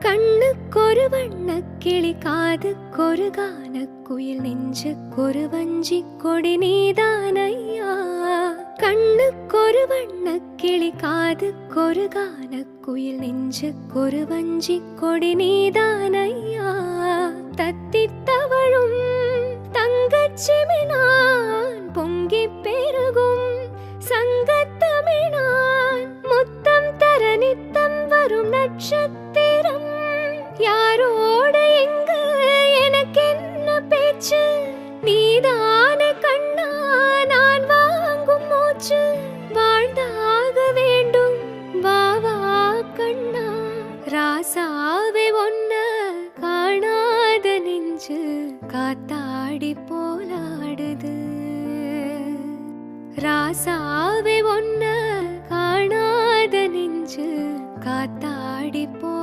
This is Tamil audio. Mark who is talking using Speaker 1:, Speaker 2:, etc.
Speaker 1: கண்ணுக்கொரு வண்ண கிளி காதுக்கொரு கானக்குயில் நெஞ்சுக்கொரு வஞ்சி கொடி நீதான் ஐயா கண்ணுக்கொரு வண்ண கிளி காதுக்கொரு கானக்குயில் நெஞ்சுக்கொரு வஞ்சி கொடி நீதான் ஐயா தத்தி தவழும் தங்கச்சிமினான் பொங்கி பெருகும் சங்கத்தமிழான் முத்தம் தர நித்தம் வரும் நட்சத்திரம் வாங்கும் வாழ்ந்தாக வேண்டும். வாவா கண்ணா ராசாவை ஒன்ன காணாத நெஞ்சு காத்தாடி போலாடுது. ராசாவை ஒன்ன காணாத நெஞ்சு காத்தாடி போ